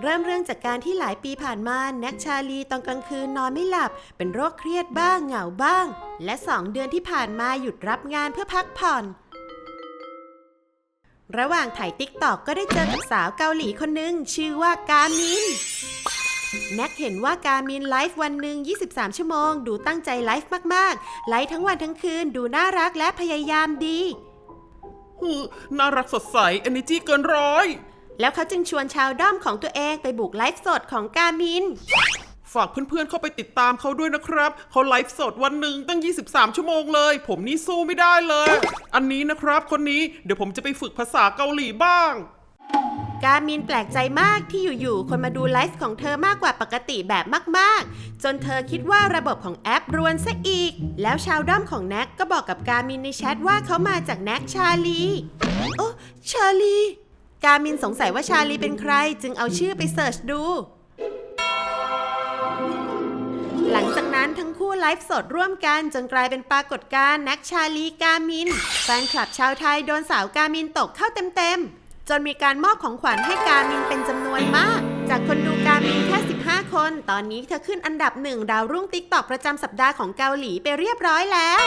เริ่มเรื่องจากการที่หลายปีผ่านมาแน็กชาลีตอนกลางคืนนอนไม่หลับ เป็นโรคเครียดบ้างเหงาบ้าง และสองเดือนที่ผ่านมาหยุดรับงานเพื่อพักผ่อน ระหว่างถ่ายติ๊กตอกก็ได้เจอกับสาวเกาหลีคนหนึ่งชื่อว่ากามินแน็กเห็นว่ากามินไลฟ์วันหนึ่ง 23 ชั่วโมง ดูตั้งใจไลฟ์มากๆ ไลฟ์ทั้งวันทั้งคืนดูน่ารักและพยายามดี น่ารักสดใส energy เกินร้อย แล้วเขาจึงชวนชาวด้อมของตัวเองไปบุกไลฟ์สดของกามิน ฝากเพื่อนๆเข้าไปติดตามเขาด้วยนะครับ เขาไลฟ์สดวันหนึ่งตั้ง 23 ชั่วโมงเลย ผมนี่สู้ไม่ได้เลย อันนี้นะครับคนนี้เดี๋ยวผมจะไปฝึกภาษาเกาหลีบ้าง กามินแปลกใจมากที่อยู่ๆ คนมาดูไลฟ์ของเธอมากกว่าปกติแบบมากๆ จนเธอคิดว่าระบบของแอปรวนซะอีก แล้วชาวด้อมของแน็กก็บอกกับกามินในแชทว่าเขามาจากแน็กชาลี โอ้ ชาลี กามินสงสัยว่าชาลีเป็นใคร จึงเอาชื่อไปเสิร์ชดู หลังจากนั้นทั้งคู่ไลฟ์สดร่วมกันจนกลายเป็นปรากฏการณ์นักชาลีกามิน แฟนคลับชาวไทยโดนสาวกามินตกเข้าเต็มๆ จนมีการมอบของขวัญให้กามินเป็นจำนวนมาก จากคนดูกามินแค่ คน ตอนนี้เธอขึ้นอันดับหนึ่งดาวรุ่งติ๊กตอกประจำสัปดาห์ของเกาหลีไปเรียบร้อยแล้ว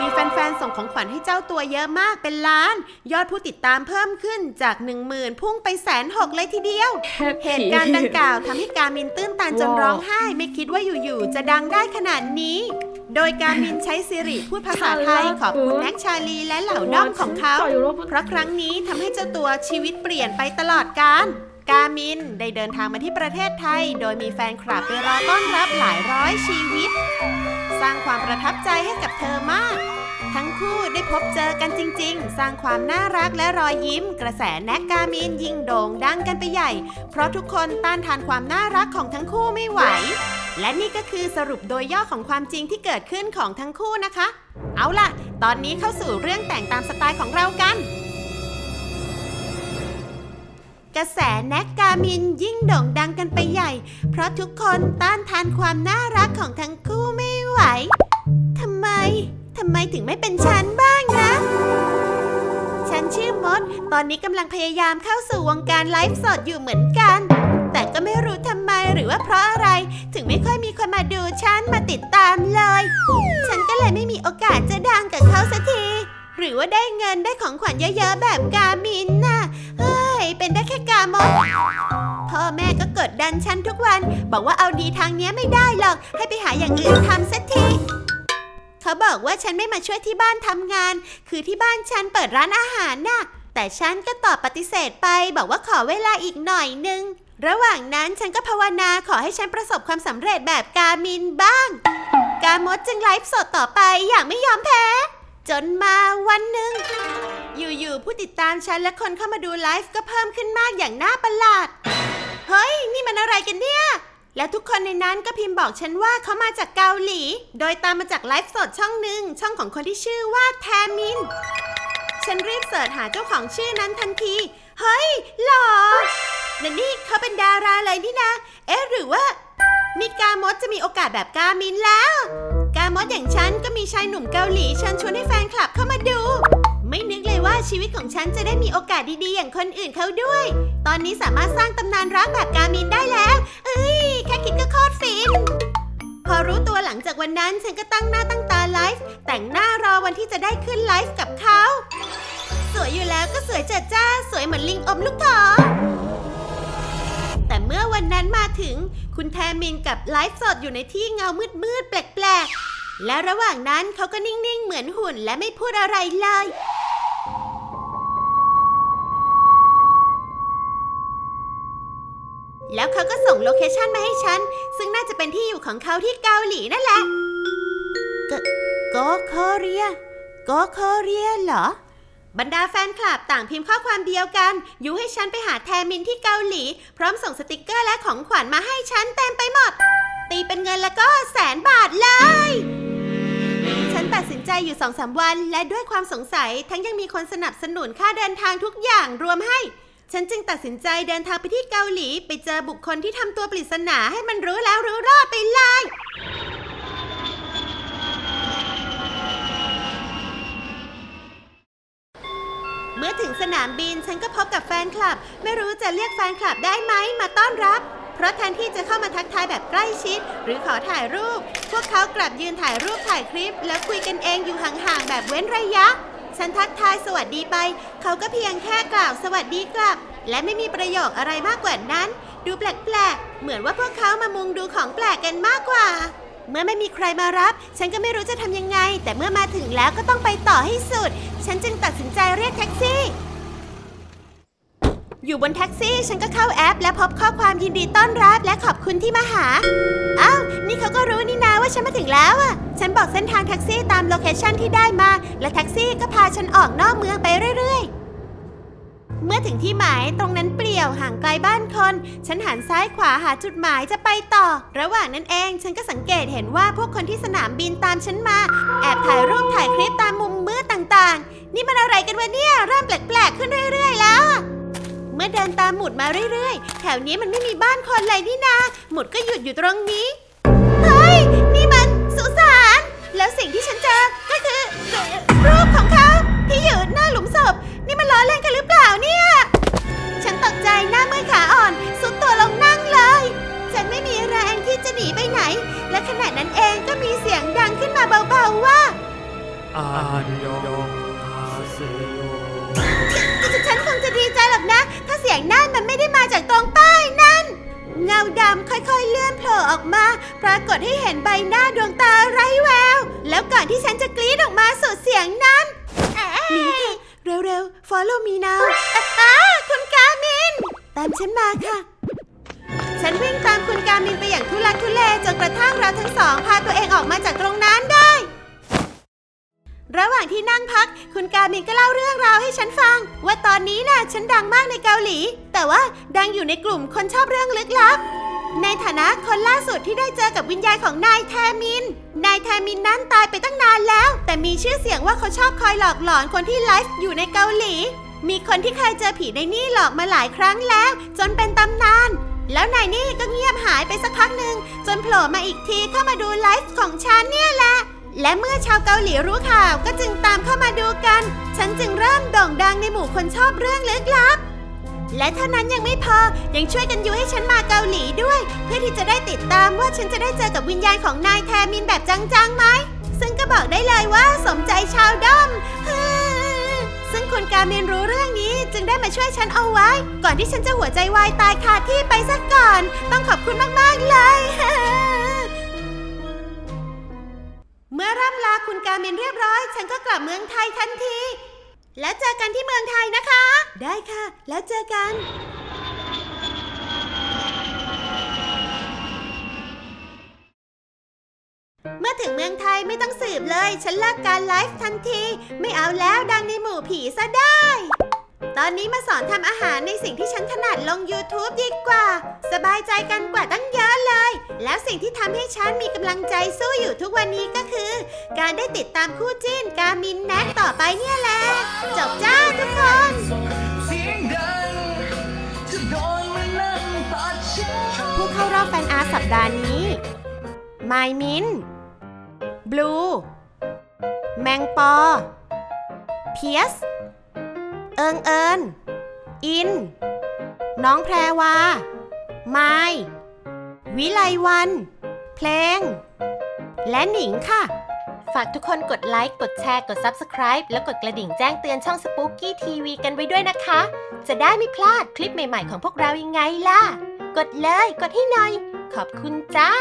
มีแฟนๆ ส่งของขวัญให้เจ้าตัวเยอะมากเป็นล้าน ยอดผู้ติดตามเพิ่มขึ้นจาก1 0,000พุ่งไปแสนหกเลยทีเดียว เหตุการณ์ดังกล่าวทำให้การมินตื้นตันจนร้องไห้ ไม่คิดว่าอยู่ๆ จะดังได้ขนาดนี้โดยการมินใช้สิริพูดภาษาไทยขอบคุณแน็กชาลีและเหล่าด้อมของเขา เพราะครั้งนี้ทำให้เจ้าตัวชีวิตเปลี่ยนไปตลอดกาล กามินได้เดินทางมาที่ประเทศไทย โดยมีแฟนคลับไปรอต้อนรับหลายร้อยชีวิต สร้างความประทับใจให้กับเธอมาก ทั้งคู่ได้พบเจอกันจริง ๆ สร้างความน่ารักและรอยยิ้ม กระแสแน็กกามินยิ่งโด่งดังกันไปใหญ่ เพราะทุกคนต้านทานความน่ารักของทั้งคู่ไม่ไหว และนี่ก็คือสรุปโดยย่อของความจริงที่เกิดขึ้นของทั้งคู่นะคะ เอาล่ะ ตอนนี้เข้าสู่เรื่องแต่งตามสไตล์ของเรากัน กระแสแน็กกามินยิ่งโด่งดังกันไปใหญ่ เพราะทุกคนต้านทานความน่ารักของทั้งคู่ไม่ไหวทำไมทำไมถึงไม่เป็นฉันบ้างนะ ฉันชื่อมด ตอนนี้กำลังพยายามเข้าสู่วงการไลฟ์สดอยู่เหมือนกัน แต่ก็ไม่รู้ทำไมหรือว่าเพราะอะไร ถึงไม่ค่อยมีคนมาดูฉันมาติดตามเลย ฉันก็เลยไม่มีโอกาสจะดังกับเขาสักที หรือว่าได้เงินได้ของขวัญเยอะๆแบบกามินน่ะ เป็นได้แค่กามดพ่อแม่ก็กดดันฉันทุกวัน บอกว่าเอาดีทางเนี้ยไม่ได้หรอก ให้ไปหาอย่างอื่นทำสักที เขาบอกว่าฉันไม่มาช่วยที่บ้านทำงาน คือที่บ้านฉันเปิดร้านอาหารน่ะ แต่ฉันก็ตอบปฏิเสธไป บอกว่าขอเวลาอีกหน่อยนึง ระหว่างนั้นฉันก็ภาวนาขอให้ฉันประสบความสำเร็จแบบกามินบ้าง กามดจึงไลฟ์สดต่อไปอย่างไม่ยอมแพ้ จนมาวันหนึ่ง อยู่ๆผู้ติดตามฉันและคนเข้ามาดูไลฟ์ก็เพิ่มขึ้นมากอย่างน่าประหลาด เฮ้ย นี่มันอะไรกันเนี่ย และทุกคนในนั้นก็พิมพ์บอกฉันว่าเขามาจากเกาหลี โดยตามมาจากไลฟ์สดช่องหนึ่งช่องของคนที่ชื่อว่าแทมิน ฉันรีบเสิร์ชหาเจ้าของชื่อนั้นทันที เฮ้ยหรอและนี่เขาเป็นดาราเลยนี่นะ เอ๊ะหรือว่านี่กามดจะมีโอกาสแบบกามินแล้ว กามดอย่างฉันก็มีชายหนุ่มเกาหลีเชิญชวนให้แฟนคลับเข้ามาดู ว่าชีวิตของฉันจะได้มีโอกาสดีๆ อย่างคนอื่นเขาด้วย ตอนนี้สามารถสร้างตำนานรักแบบกามินได้แล้ว เอ้ย แค่คิดก็โคตรฟิน พอรู้ตัวหลังจากวันนั้นฉันก็ตั้งหน้าตั้งตาไลฟ์แต่งหน้ารอวันที่จะได้ขึ้นไลฟ์กับเขา สวยอยู่แล้วก็สวยจัดจ้า สวยเหมือนลิงอมลูกเถอแต่เมื่อวันนั้นมาถึง คุณแทมินกับไลฟ์สดอยู่ในที่เงามืดๆแปลกๆและระหว่างนั้นเขาก็นิ่งๆ เหมือนหุ่นและไม่พูดอะไรเลย แล้วเขาก็ส่งโลเคชันมาให้ฉัน ซึ่งน่าจะเป็นที่อยู่ของเขาที่เกาหลีนั่นแหละกโกโคเรียโกโคเรียเหรอ บรรดาแฟนคลับต่างพิมพ์ข้อความเดียวกันยุให้ฉันไปหาแทมินที่เกาหลี พร้อมส่งสติกเกอร์และของขวัญมาให้ฉันเต็มไปหมด ตีเป็นเงินแล้วก็แสนบาทเลย ฉันตัดสินใจอยู่สองสามวัน และด้วยความสงสัยทั้งยังมีคนสนับสนุนค่าเดินทางทุกอย่างรวมให้ ฉันจึงตัดสินใจเดินทางไปที่เกาหลี ไปเจอบุคคลที่ทำตัวปริศนาให้มันรู้แล้วรู้รอดไปเลย เมื่อถึงสนามบินฉันก็พบกับแฟนคลับ ไม่รู้จะเรียกแฟนคลับได้ไหมมาต้อนรับ เพราะแทนที่จะเข้ามาทักทายแบบใกล้ชิด หรือขอถ่ายรูป พวกเขากลับยืนถ่ายรูปถ่ายคลิป แล้วคุยกันเองอยู่ห่างๆแบบเว้นระยะ ฉันทักทายสวัสดีไป เขาก็เพียงแค่กล่าวสวัสดีกลับ และไม่มีประโยคอะไรมากกว่านั้น ดูแปลกๆ เหมือนว่าพวกเขามามุงดูของแปลกกันมากกว่า เมื่อไม่มีใครมารับ ฉันก็ไม่รู้จะทำยังไง แต่เมื่อมาถึงแล้วก็ต้องไปต่อให้สุด ฉันจึงตัดสินใจเรียกแท็กซี่ อยู่บนแท็กซี่ฉันก็เข้าแอป และพบข้อความยินดีต้อนรับและขอบคุณที่มาหา อ้าว นี่เขาก็รู้นี่นาว่าฉันมาถึงแล้วอะ ฉันบอกเส้นทางแท็กซี่ตามโลเคชั่นที่ได้มา และแท็กซี่ก็พาฉันออกนอกเมืองไปเรื่อยๆ เมื่อถึงที่หมายตรงนั้นเปลี่ยวห่างไกลบ้านคน ฉันหันซ้ายขวาหาจุดหมายจะไปต่อ ระหว่างนั้นเองฉันก็สังเกตเห็นว่าพวกคนที่สนามบินตามฉันมา แอบถ่ายรูปถ่ายคลิปตามมุมมืดต่างๆ นี่มันอะไรกันวะเนี่ยเริ่มแปลกๆขึ้นเรื่อย ๆ แล้ว เมื่อเดินตามหมุดมาเรื่อยๆ แถวนี้มันไม่มีบ้านคนเลยนี่นา หมุดก็หยุดอยู่ตรงนี้ เฮ้ย นี่มันสุสาน แล้วสิ่งที่ฉันเจอ ก็คือรูปของเขาที่อยู่หน้าหลุมศพ นี่มันล้อเล่นกันหรือเปล่าเนี่ย ค่อยๆเลื่อนโผล่ออกมา ปรากฏให้เห็นใบหน้าดวงตาไร้แวว แล้วก่อนที่ฉันจะกรี๊ดออกมาสุดเสียงนั้นหนีค่ะเร็วๆ follow me now อ่าคุณกามิน ตามฉันมาค่ะ ฉันวิ่งตามคุณกามินไปอย่างทุลักทุเลจนกระทั่งเราทั้งสองพาตัวเองออกมาจากตรงนั้นได้ ระหว่างที่นั่งพัก คุณกามินก็เล่าเรื่องราวให้ฉันฟัง ว่าตอนนี้น่ะฉันดังมากในเกาหลี แต่ว่าดังอยู่ในกลุ่มคนชอบเรื่องลึกลับ ในฐานะคนล่าสุดที่ได้เจอกับวิญญาณของนายแทมิน นายแทมินนั้นตายไปตั้งนานแล้ว แต่มีชื่อเสียงว่าเขาชอบคอยหลอกหลอนคนที่ไลฟ์อยู่ในเกาหลี มีคนที่เคยเจอผีในนี่หลอกมาหลายครั้งแล้ว จนเป็นตำนาน แล้วนายนี่ก็เงียบหายไปสักพักหนึ่งจนโผล่มาอีกทีเข้ามาดูไลฟ์ของฉันเนี่ยแหละและเมื่อชาวเกาหลีรู้ข่าวก็จึงตามเข้ามาดูกัน ฉันจึงเริ่มโด่งดังในหมู่คนชอบเรื่องลึกลับ และเท่านั้นยังไม่พอยังช่วยกันยุให้ฉันมาเกาหลีด้วย เพื่อที่จะได้ติดตามว่าฉันจะได้เจอกับวิญญาณของนายแทมินแบบจังๆไหมซึ่งก็บอกได้เลยว่าสมใจชาวด้อมฮึ่มซึ่งคุณการเมนรู้เรื่องนี้จึงได้มาช่วยฉันเอาไว้ ก่อนที่ฉันจะหัวใจวายตายคาที่ไปซะก่อน ต้องขอบคุณมาก ๆ เลยเมื่อร่ำลาคุณการเมนเรียบร้อย ฉันก็กลับเมืองไทยทันที แล้วเจอกันที่เมืองไทยนะคะ ได้ค่ะ แล้วเจอกันเมื่อถึงเมืองไทยไม่ต้องสืบเลย ฉันเลิกการไลฟ์ทันที ไม่เอาแล้วดังในหมู่ผีซะได้ ตอนนี้มาสอนทำอาหารในสิ่งที่ฉันถนัดลง YouTube ดีกว่า สบายใจกันกว่าตั้งเยอะเลย แล้วสิ่งที่ทำให้ฉันมีกำลังใจสู้อยู่ทุกวันนี้ก็คือ การได้ติดตามคู่จิ้นกามินแน็กต่อไปเนี่ยแหละ จบจ้าทุกคน ผู้เข้ารอบแฟนอาร์สัปดาห์นี้ ไมมิน บลู แมงปอ เพียส เอิงเอิญอิน น้องแพรวา ไมาย วิไลวัน เพลง และหนิงค่ะ ฝากทุกคนกดไลค์ กดแชร์ กด Subscribe แล้วกดกระดิ่งแจ้งเตือนช่อง Spooky TV กันไว้ด้วยนะคะ จะได้ไม่พลาดคลิปใหม่ๆของพวกเรายังไงล่ะ กดเลย กดให้หน่อย ขอบคุณจ้า